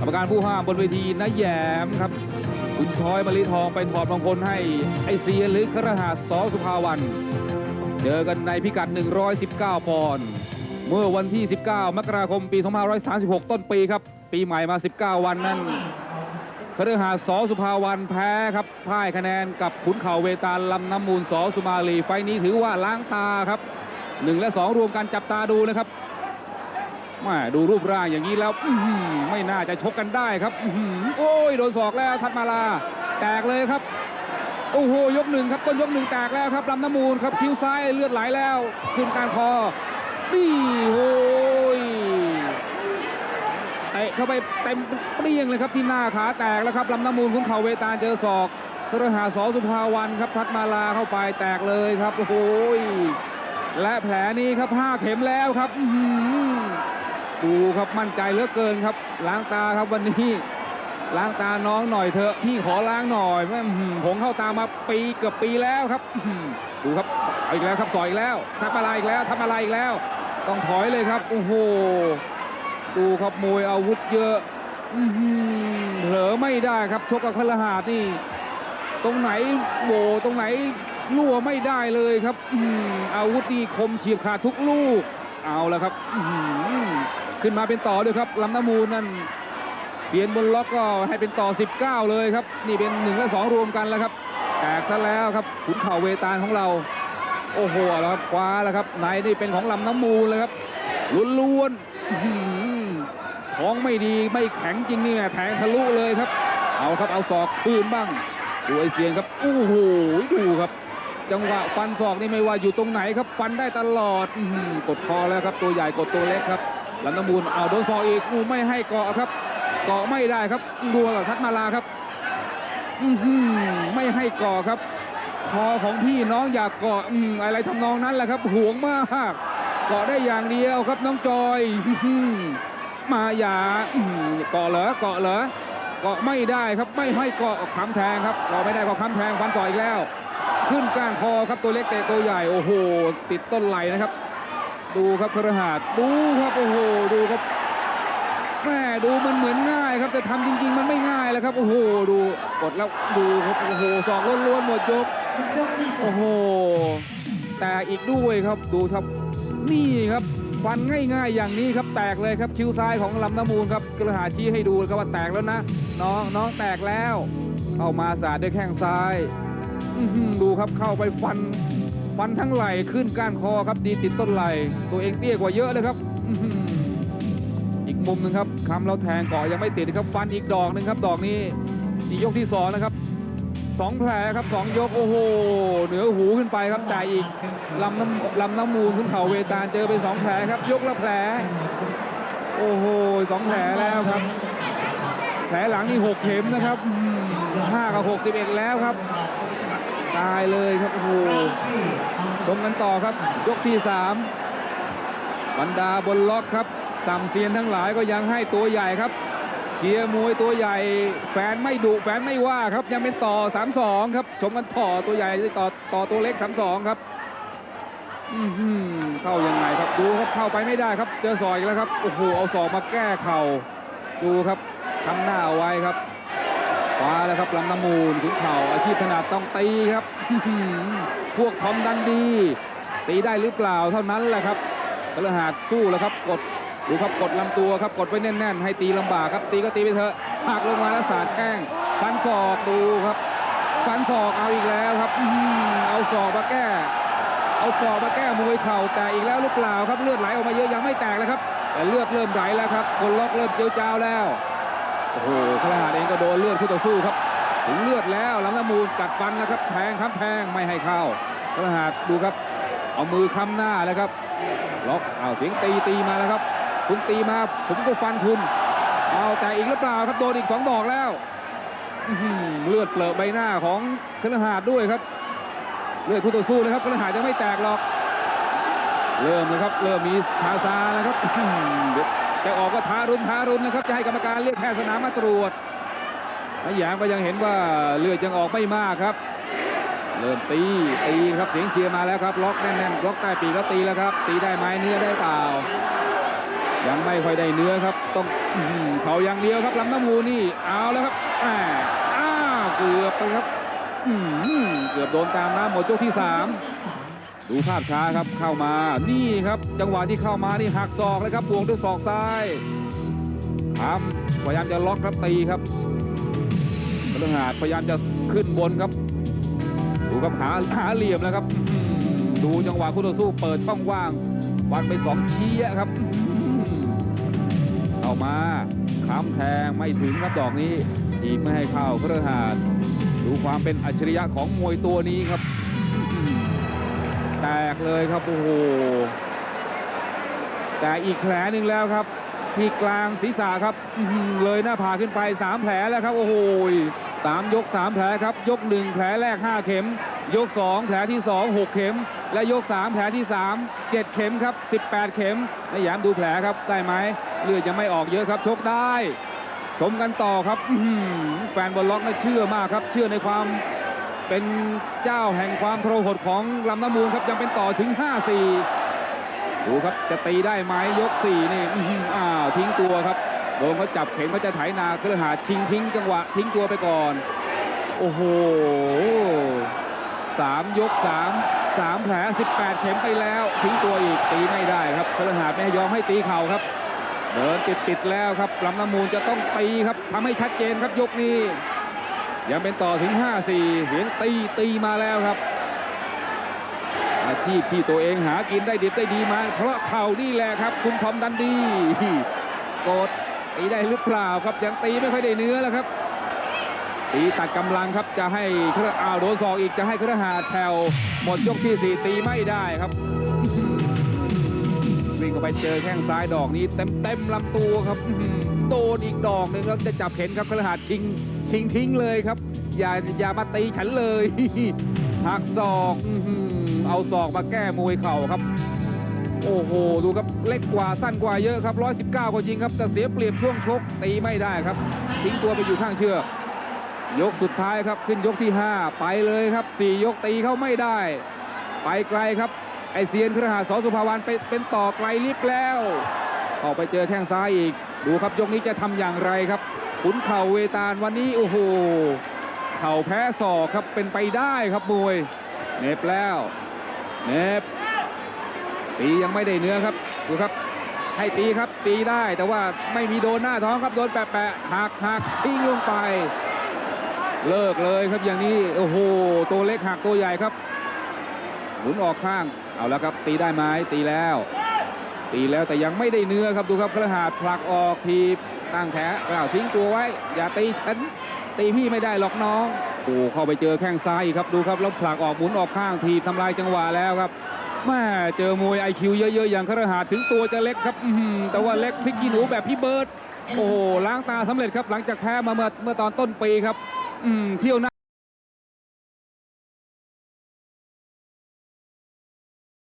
กรรมการผู้ห้ามบนเวทีนายแยมครับคุณชอยมะลิทองไปถอดมงคลให้ไอเซียนหรือครหาสสสุภาวัน เจอกันในพิกัด 119 ปอนด์เมื่อวันที่ 19 มกราคมปี 2536 ต้นปีครับ ปีใหม่มา 19 วันนั้นคฤหาสสอสุภาวันแพ้ครับพ่ายคะแนนกับขุนเข่าเวตาลลำน้ำมูลสอสุมาลี ไฟนี้ถือว่าล้างตาครับ 1 และ 2 รวมกันจับตาดูนะครับ แม่ดูรูปร่างอย่างนี้แล้วอไม่น่าจะชกกันได้ครับโอ้ยโดนศอกแล้วทัดมาลา แตกเลยครับ โอ้โหยกหนึ่งครับต้นยกหนึ่งแตกแล้วครับลำน้ำมูลครับคิ้วซ้ายเลือดไหลแล้ว ขึ้นการคอนี่โอ้ยเตะเข้าไปเต็มเปรี้ยงเลยครับที่หน้าขาแตกแล้วครับลำน้ำมูลของเขาเวตาเจอศอกทรหาสอสุภาวันครับทัดมาลาเข้าไปแตกเลยครับโอ้โหย และแผลนี้ครับห้าเข็มแล้วครับดูครับมั่นใจเหลือเกินครับ ล้างตาครับวันนี้ ล้างตาน้องหน่อยเถอะพี่ขอล้างหน่อยแม่อื้อหือผมเข้าตามาปีเกือบปีแล้วครับดูครับเอาอีกแล้วครับสอยอีกแล้วทับอะไรอีกแล้วทับอะไรอีกแล้ว ต้องถอยเลยครับโอ้โหดูครับมวยอาวุธเยอะอื้อหือเผลอไม่ได้ครับชกกับคลหาดนี่ ตรงไหนโหวตรงไหน รั่วไม่ได้เลยครับอื้อหืออาวุธนี่คมเฉียบขาดทุกลูก เอาแล้วครับขึ้นมาเป็นต่อด้วยครับลำน้ำมูลนั่นเสียนบนล็อกก็ให้เป็นต่อ 19 เลยครับ นี่เป็น1และ2รวมกันแล้วครับแตกซะแล้วครับขุนเข่าเวตาลของเรา โอ้โหแล้วครับคว้าแล้วครับในนี่เป็นของลำน้ำมูลเลยครับล้วนๆอื้อหือท้องไม่ดีไม่แข็งจริงนี่แหละแทงทะลุเลยครับ เอาครับเอาศอกคืนบ้างดูไอเสียนครับโอ้โหดูครับ จังหวะฟันศอกนี่ไม่ว่าอยู่ตรงไหนครับฟันได้ตลอดอื้อหือกดคอแล้วครับตัวใหญ่กดตัวเล็กครับลำน้ำมูลเอาโดนศอกอีกไม่ให้เกาะครับ เกาะไม่ได้ครับรัวกับทัดมาลาครับอื้อหือไม่ให้เกาะครับ คอของพี่น้องอยากเกาะอืมอะไรทำนองนั้นแหละครับห่วงมากเกาะได้อย่างเดียวครับน้องจอยหือมาอย่าเกาะเหรอเกาะเหรอเกาะไม่ได้ครับไม่ให้เกาะคำแทงครับเกาะไม่ได้ก็ค้ำแทงฟันต่ออีกแล้ว ขึ้นก้านคอครับตัวเล็กเตะตัวใหญ่โอ้โห ติดต้นไหลนะครับ ดูครับครหาดดูครับโอ้โหดูครับแม่ดูมันเหมือนง่ายครับแต่ทำจริง ๆ มันไม่ง่ายแล้วครับโอ้โหดูกดแล้วดูครับโอ้โหสองล้วนๆหมดยกโอ้โหแต่อีกด้วยครับดูครับนี่ครับฟันง่ายๆอย่างนี้ครับแตกเลยครับคิ้วซ้ายของลำน้ำมูลครับกระหาชี้ให้ดูครับว่าแตกแล้วนะ น้องน้องแตกแล้ว เข้ามาสาดด้วยแข้งซ้าย ดูครับเข้าไปฟันฟันทั้งไหล่ขึ้นก้านคอครับดีติดต้นไหล่ตัวเองเตี้ยกว่าเยอะเลยครับอีกมุมหนึงครับคำเราแทงเกาะยังไม่ติดครับ ฟันอีกดอกหนึ่งครับ ดอกนี้นี่ยกที่สองนะครับสองแผลครับสองยกโอ้โหเหนือหูขึ้นไปครับจ่ายอีกลำน้ำลำน้ำมูลคุณเข่าเวตาลเจอไปสองแผลครับ ยกละแผล โอ้โหสองแผลแล้วครับ แผลหลังนี่หกเข็มนะครับห้ากับหกสิบเอ็ดแล้วครับ ตายเลยครับโอ้โหชมกันต่อครับ ยกที่สามบรรดาบนล็อกครับสัมเซียนทั้งหลายก็ยังให้ตัวใหญ่ครับ เชียร์มวยตัวใหญ่ แฟนไม่ดุแฟนไม่ว่าครับ ยังเป็นต่อ 3-2 ครับ ชมกันต่อตัวใหญ่ต่อต่อตัวเล็ก 3-2 ครับเข้ายังไงครับดูครับเข้าไปไม่ได้ครับ เจอศอกอีกแล้วครับ โอ้โหเอาศอกมาแก้เข่าดูครับทำหน้าเอาไว้ครับ คว้าแล้วครับลำน้ำมูลขุนเข่าอาชีพถนัดต้องตีครับ พวกทอมดันดี ตีได้หรือเปล่าเท่านั้นแหละครับกระหาดสู้แล้วครับกดดูครับกดลำตัวครับกดไว้แน่นๆ ให้ตีลำบากครับตีก็ตีไปเถอะหักลงมาแล้วสาดแข้งฟันศอกดูครับฟันศอกเอาอีกแล้วครับเอาศอกมาแก้ เอาศอกมาแก้มวยเข่าแต่อีกแล้วหรือเปล่าครับเลือดไหลออกมาเยอะยังไม่แตกเลยครับ แต่เลือดเริ่มไหลแล้วครับคนล็อกเริ่มเจียวจาวแล้ว โอ้โหกระหาดเองก็โดนเลือดคู่ต่อสู้ครับ ถึงเลือดแล้วลำน้ำมูลกัดฟันนะครับ แทงครับแทงไม่ให้เข้ากระหาดดูครับ เอามือค้ำหน้าแล้วครับล็อกเอาเสียงตีตีมาแล้วครับ คุณตีมาผมก็ฟันคุณ เอาแต่อีกหรือเปล่าครับโดนอีกสองดอกแล้วเลือดเปลอใบหน้าของคฤหาสน์ด้วยครับ เลือดคู่ต่อสู้เลยครับคฤหาสน์ยังไม่แตกหรอก เริ่มเลยครับ เริ่มมีทาซาแล้วครับจะออกก็ทารุณทารุณนะครับ จะให้กรรมการเรียกแพทย์สนามมาตรวจนายแหยมก็ยังเห็นว่าเลือดยังออกไม่มากครับ เริ่มตีตีครับเสียงเชียร์มาแล้วครับ ล็อกแน่นๆล็อกใต้ปีกแล้วตีแล้วครับ ตีได้ไหมเนื้อได้เปล่า ยังไม่ค่อยได้เนื้อครับ ต้องเขาอย่างเดียวครับลำน้ำมูนี่เอาแล้วครับอ้าวเกือบไปครับเกือบโดนตามน้ำหมดยกที่สาม ดูภาพช้าครับเข้ามานี่ครับ จังหวะที่เข้ามานี่หักศอกเลยครับบวงด้วยศอกซ้ายทำพยายามจะล็อกครับตีครับพฤหัสพยายามจะขึ้นบนครับดูครับหาหาเหลี่ยมแล้วครับ ดูจังหวะคู่ต่อสู้เปิดช่องว่างวัดไปสองเชี้ยครับเข้ามาค้ำแทงไม่ถึงครับดอกนี้ อีกไม่ให้เข้าพฤหัสดูความเป็นอัจฉริยะของมวยตัวนี้ครับ กเลยครับโอ้โหแต่อีกแผลหนึ่งแล้วครับ ที่กลางศีรษะครับเลยหน้าผาขึ้นไปสามแผลแล้วครับ โอ้โหสามยกสามแผลครับ ยกหนึ่งแผลแรกห้าเข็ม ยกสองแผลที่สองหกเข็ม และยกสามแผลที่สามเจ็ดเข็มครับสิบแปดเข็มนายหยามดูแผลครับได้ไหมเลือดยังไม่ออกเยอะครับชกได้ ชมกันต่อครับแฟนบอลล็อกน่าเชื่อมากครับ เชื่อในความ เป็นเจ้าแห่งความโทรหดของลำน้ำมูลครับยังเป็นต่อถึง 5-4 ดูครับจะตีได้ไหมยก 4 นี่อ้าวทิ้งตัวครับโดนเขาจับเข็มเขาจะไถนาเครือหาชิงทิ้งจังหวะทิ้งตัวไปก่อน โอ้โหสามยกสามสามแผล 18 เข็มไปแล้ว ทิ้งตัวอีกตีไม่ได้ครับเครือหาไม่ยอมให้ตีเข่าครับ เดินติดติดแล้วครับลำน้ำมูลจะต้องตีครับทำให้ชัดเจนครับยกนี้ ยังเป็นต่อถึง 5-4เสียงตีตีมาแล้วครับ อาชีพที่ตัวเองหากินได้ดิบได้ดีมา เพราะเข่านี่แหละครับ คุณทอมดันดีโกดตีได้หรือเปล่าครับยังตีไม่ค่อยได้เนื้อแล้วครับตีตัดกำลังครับจะให้เครืออ้าวโดนศอกอีกจะให้เครือหาแผ่วหมดยกที่สี่ตีไม่ได้ครับวิ่งเข้าไปเจอแข้งซ้ายดอกนี้เต็มเต็มลำตัวครับโดนอีกดอกหนึ่งแล้วจะจับเข็นครับกระหาชิง ชิงทิ้งเลยครับ อย่าอย่ามาตีฉันเลยหักศอกเอาศอกมาแก้มวยเข่าครับ โอ้โห ดูครับเล็กกว่าสั้นกว่าเยอะครับ 119 ก็จริงครับ แต่เสียเปรียบช่วงชกตีไม่ได้ครับ ทิ้งตัวไปอยู่ข้างเชือกยกสุดท้ายครับขึ้นยกที่ 5 ไปเลยครับ 4 ยกตีเขาไม่ได้ ไปไกลครับ ไอเซียนครหาสอสุภาวรรณไปเป็นต่อไกลลิบแล้ว ออกไปเจอแข้งซ้ายอีก ดูครับยกนี้จะทำอย่างไรครับ ขุนเข่าเวตาลวันนี้โอ้โหเข่าแพ้ศอกครับเป็นไปได้ครับมวยเน็บแล้วเน็บตียังไม่ได้เนื้อครับดูครับ ให้ตีครับตีได้แต่ว่าไม่มีโดนหน้าท้องครับโดนแปะๆหักหักทิ้งลงไป เลิกเลยครับอย่างนี้โอ้โหตัวเล็กหักตัวใหญ่ครับหมุนออกข้างเอาแล้วครับตีได้ไหมตีแล้ว ตีแล้วแต่ยังไม่ได้เนื้อครับดูครับกระหาดผลักออกทีบ ตั้งแผลอ้าวทิ้งตัวไว้ อย่าตีฉัน ตีพี่ไม่ได้หรอกน้อง โอ้เข้าไปเจอแข้งซ้ายครับดูครับแล้วผลักออกหมุนออกข้างทีทำลายจังหวะแล้วครับแม่เจอมวยไอคิวเยอะๆอย่างครหาดถึงตัวจะเล็กครับแต่ว่าเล็กพลิกขี้หนูแบบพี่เบิร์ดโอ้ล้างตาสำเร็จครับหลังจากแพ้มาเมื่อเมื่อตอนต้นปีครับอืเที่ยวหน้า